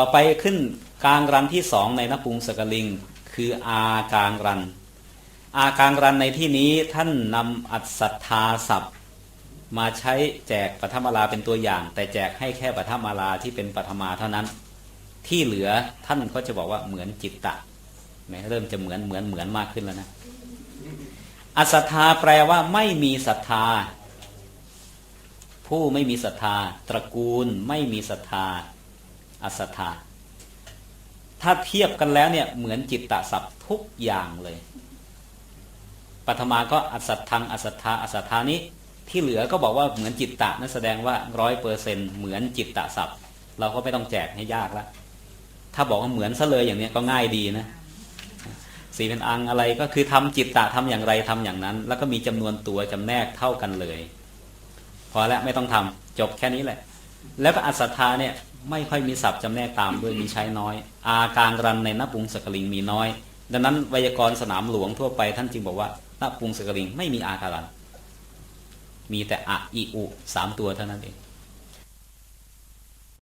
ต่อไปขึ้นกลางรันที่สองในนปุงสกลิง คืออากลางรัน อากลางรันในที่นี้ท่านนำอัศธาศัพท์ มาใช้แจกปฐมมาลาเป็นตัวอย่าง แต่แจกให้แค่ปฐมมาลาที่เป็นปฐมาเท่านั้น ที่เหลือท่านก็จะบอกว่าเหมือนจิตตะแหมเริ่มจะเหมือนเหมือนเหมือนมากขึ้นแล้วนะอัศธาแปลว่าไม่มีศรัทธา ผู้ไม่มีศรัทธา ตระกูลไม่มีศรัทธา อัศธาถ้าเทียบกันแล้วเนี่ยเหมือนจิตตะศัพท์ทุกอย่างเลยปัทมาก็อัศทังอัศธาอัศธานี้ที่เหลือก็บอกว่าเหมือนจิตตะนั่นแสดงว่าร้อยเปอร์เซ็นเหมือนจิตตะศัพท์ เราก็ไม่ต้องแจกให้ยากละถ้าบอกว่าเหมือนซะเลยอย่างเนี้ยก็ง่ายดีนะสีเป็นอังอะไรก็คือทำจิตตะทำอย่างไรทำอย่างนั้น แล้วก็มีจำนวนตัวจำแนกเท่ากันเลย พอแล้วไม่ต้องทำจบแค่นี้แหละ แล้วก็อัศธาเนี่ย ไม่ค่อยมีศัพท์จำแนกตามด้วยมีใช้น้อย อาการรันในนปุงสกลิงมีน้อย ดังนั้นไวยากรณ์สนามหลวงทั่วไปท่านจึงบอกว่านปุงสกลิงไม่มีอาการันมีแต่อะอิอุสามตัวเท่านั้นเอง